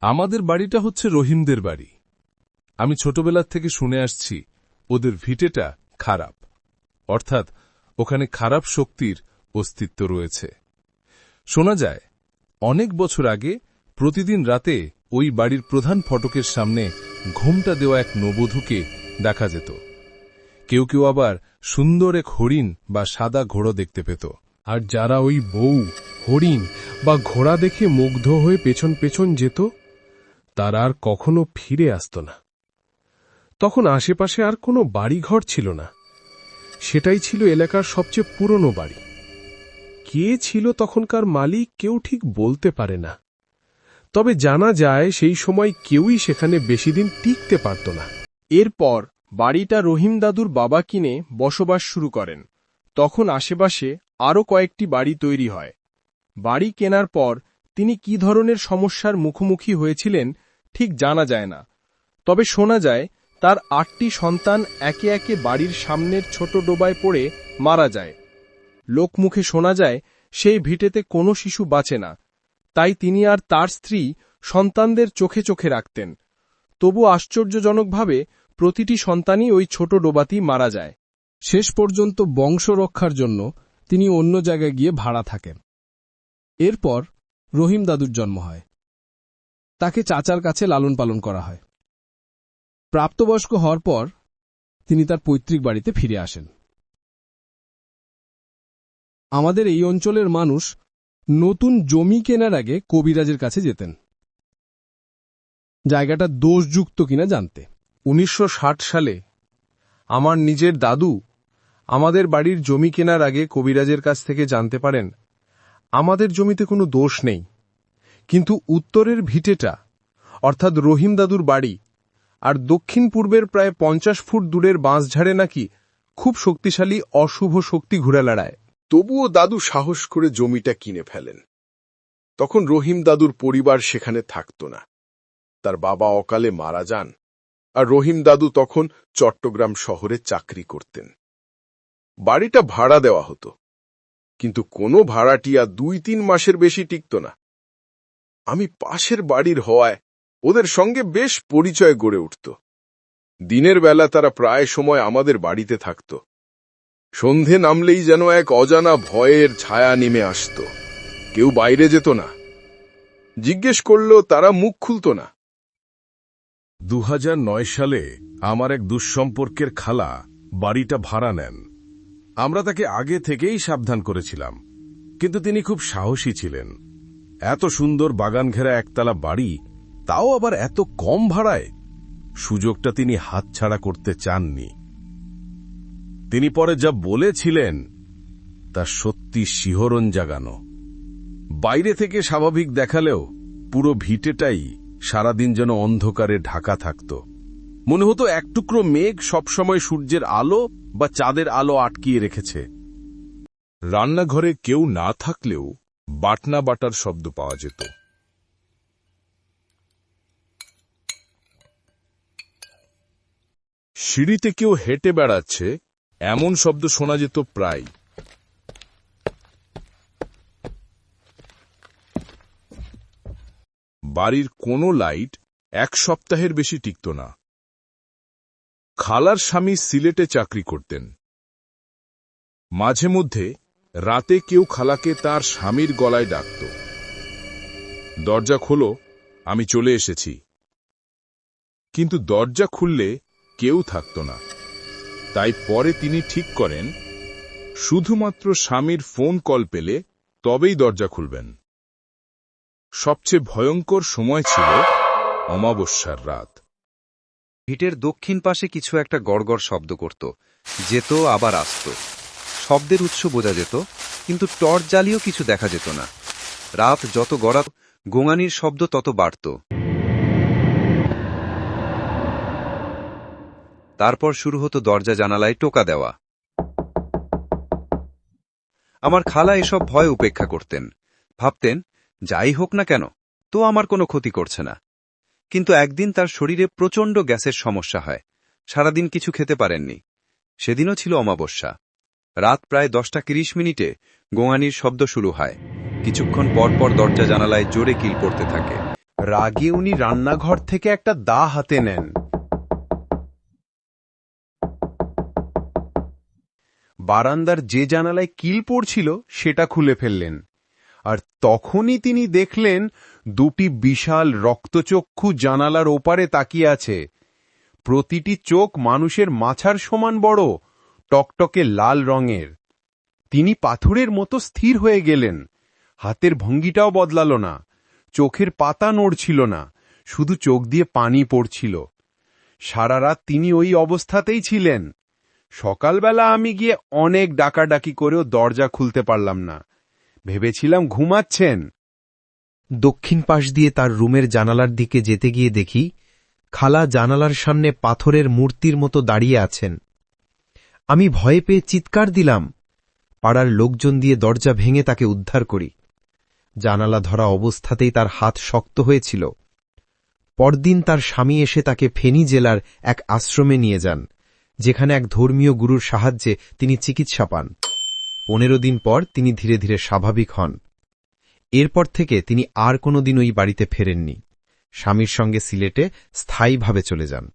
আমাদের বাড়িটা হচ্ছে রহিমদের বাড়ি। আমি ছোটবেলার থেকে শুনে আসছি, ওদের ভিটেটা খারাপ। অর্থাৎ, ওখানে খারাপ শক্তির অস্তিত্ব রয়েছে। শোনা যায়, অনেক বছর আগে প্রতিদিন রাতে ওই বাড়ির প্রধান ফটকের সামনে ঘুমটা দেওয়া এক নবধূকে দেখা যেত। কেউ কেউ আবার সুন্দর এক হরিণ বা সাদা ঘোড়ো দেখতে পেত। আর যারা ওই বউ, হরিণ বা ঘোড়া দেখে মুগ্ধ হয়ে পেছন পেছন যেত তারা আর কখনো ফিরে আসত না। তখন আশেপাশে আর কোনো বাড়িঘর ছিল না। সেটাই ছিল এলাকার সবচেয়ে পুরনো বাড়ি। কে ছিল তখনকার মালিক কেউ ঠিক বলতে পারে না। তবে জানা যায় সেই সময় কেউই সেখানে বেশি দিন টিকতে পারত না। এরপর বাড়িটা রহিম দাদুর বাবা কিনে বসবাস শুরু করেন। তখন আশেপাশে আরও কয়েকটি বাড়ি তৈরি হয়। বাড়ি কেনার পর তিনি কি ধরনের সমস্যার মুখোমুখি হয়েছিলেন ঠিক জানা যায় না। তবে শোনা যায়, তার আটটি সন্তান একে একে বাড়ির সামনের ছোট ডোবায় পড়ে মারা যায়। লোকমুখে শোনা যায়, সেই ভিটেতে কোনো শিশু বাঁচে না। তাই তিনি আর তার স্ত্রী সন্তানদের চোখে চোখে রাখতেন। তবু আশ্চর্যজনকভাবে প্রতিটি সন্তানই ওই ছোট ডোবাতেই মারা যায়। শেষ পর্যন্ত বংশ রক্ষার জন্য তিনি অন্য জায়গায় গিয়ে ভাড়া থাকেন। এরপর রহিম দাদুর জন্ম হয়। তাকে চাচার কাছে লালন পালন করা হয়। প্রাপ্তবয়স্ক হওয়ার পর তিনি তার পৈতৃক বাড়িতে ফিরে আসেন। আমাদের এই অঞ্চলের মানুষ নতুন জমি কেনার আগে কবিরাজের কাছে যেতেন। জায়গাটা দোষযুক্ত কিনা জানতে। উনিশশো ষাট সালে আমার নিজের দাদু আমাদের বাড়ির জমি কেনার আগে কবিরাজের কাছ থেকে জানতে পারেন, আমাদের জমিতে কোনো দোষ নেই। কিন্তু উত্তরের ভিটেটা, অর্থাৎ রহিম দাদুর বাড়ি, আর দক্ষিণ পূর্বের প্রায় পঞ্চাশ ফুট দূরের বাঁশঝাড়ে নাকি খুব শক্তিশালী অশুভ শক্তি ঘুরে লড়ায় তবুও দাদু সাহস করে জমিটা কিনে ফেলেন। তখন রহিম দাদুর পরিবার সেখানে থাকত না। তার বাবা অকালে মারা যান, আর রহিম দাদু তখন চট্টগ্রাম শহরে চাকরি করতেন। বাড়িটা ভাড়া দেওয়া হতো, কিন্তু কোনো ভাড়াটিয়া দুই তিন মাসের বেশি টিকত না। আমি পাশের বাড়ির হওয়ায় ওদের সঙ্গে বেশ পরিচয় গড়ে উঠত। দিনের বেলা তারা প্রায় সময় আমাদের বাড়িতে থাকত। সন্ধে নামলেই যেন এক অজানা ভয়ের ছায়া নেমে আসত। কেউ বাইরে যেত না। জিজ্ঞেস করলেও তারা মুখ খুলত না? দু হাজার নয় সালে আমার এক দুঃসম্পর্কের খালা বাড়িটা ভাড়া নেন। আমরা তাকে আগে থেকেই সাবধান করেছিলাম, কিন্তু তিনি খুব সাহসী ছিলেন। এত সুন্দর বাগান ঘেরা একতলা বাড়ি, তাও আবার এত কম ভাড়ায়? সুযোগটা তিনি হাতছাড়া করতে চাননি। তিনি পরে যা বলেছিলেন, তা সত্যি শিহরণ জাগানো। বাইরে থেকে স্বাভাবিক দেখালেও পুরো ভিটেটাই সারাদিন যেন অন্ধকারে ঢাকা থাকত। মনে হতো এক টুকরো মেঘ সবসময় সূর্যের আলো বা চাঁদের আলো আটকিয়ে রেখেছে। রান্নাঘরে কেউ না থাকলেও বাটনা বাটার শব্দ পাওয়া যেত। সিঁড়িতে কেউ হেঁটে বেড়াচ্ছে, এমন শব্দ শোনা যেত প্রায়। বাড়ির কোনো লাইট এক সপ্তাহের বেশি টিকত না। খালার স্বামী সিলেটে চাকরি করতেন। মাঝে মধ্যে রাতে কেউ খালাকে তার স্বামীর গলায় ডাকত। দরজা খোলো, আমি চলে এসেছি। কিন্তু দরজা খুললে কেউ থাকত না। তাই পরে তিনি ঠিক করেন, শুধুমাত্র স্বামীর ফোন কল পেলে তবেই দরজা খুলবেন। সবচেয়ে ভয়ঙ্কর সময় ছিল অমাবস্যার রাত। ভিটের দক্ষিণ পাশে কিছু একটা গড়গড় শব্দ করত, যেত, আবার আসত। শব্দের উৎস বোঝা যেত, কিন্তু টর্চ জ্বালিয়েও কিছু দেখা যেত না। রাত যত গড়া, গোঙানির শব্দ তত বাড়ত। তারপর শুরু হতো দরজা জানালায় টোকা দেওয়া। আমার খালা এসব ভয় উপেক্ষা করতেন। ভাবতেন, যাই হোক না কেন, তো আমার কোনো ক্ষতি করছে না। কিন্তু একদিন তার শরীরে প্রচণ্ড গ্যাসের সমস্যা হয়। সারাদিন কিছু খেতে পারেননি। সেদিনও ছিল অমাবস্যা। রাত প্রায় দশটা তিরিশ মিনিটে গোঙানির শব্দ শুরু হয়। কিছুক্ষণ পর পর দরজা জানালায় জোরে কিল পড়তে থাকে। রাগে উনি রান্নাঘর থেকে একটা দা হাতে নেন। বারান্দার যে জানালায় কিল পড়ছিল সেটা খুলে ফেললেন। আর তখনই তিনি দেখলেন দুটি বিশাল রক্তচক্ষু জানালার ওপারে তাকিয়ে আছে। প্রতিটি চোখ মানুষের মাছার সমান বড়। টকটকে লাল রঙের। তিনি পাথরের মতো স্থির হয়ে গেলেন। হাতের ভঙ্গিটাও বদলাল না। চোখের পাতা নড়ছিল না। শুধু চোখ দিয়ে পানি পড়ছিল। সারা রাত তিনি ওই অবস্থাতেই ছিলেন। সকালবেলা আমি গিয়ে অনেক ডাকাডাকি করেও দরজা খুলতে পারলাম না। ভেবেছিলাম ঘুমাচ্ছেন। দক্ষিণ পাশ দিয়ে তার রুমের জানালার দিকে যেতে গিয়ে দেখি, খালা জানালার সামনে পাথরের মূর্তির মতো দাঁড়িয়ে আছেন। আমি ভয়ে পেয়ে চিৎকার দিলাম। পাড়ার লোকজন দিয়ে দরজা ভেঙে তাকে উদ্ধার করি। জানালা ধরা অবস্থাতেই তার হাত শক্ত হয়েছিল। পরদিন তার স্বামী এসে তাকে ফেনী জেলার এক আশ্রমে নিয়ে যান, যেখানে এক ধর্মীয় গুরুর সাহায্যে তিনি চিকিৎসা পান। পনেরো দিন পর তিনি ধীরে ধীরে স্বাভাবিক হন। এরপর থেকে তিনি আর কোনোদিন ওই বাড়িতে ফেরেননি। স্বামীর সঙ্গে সিলেটে স্থায়ীভাবে চলে যান।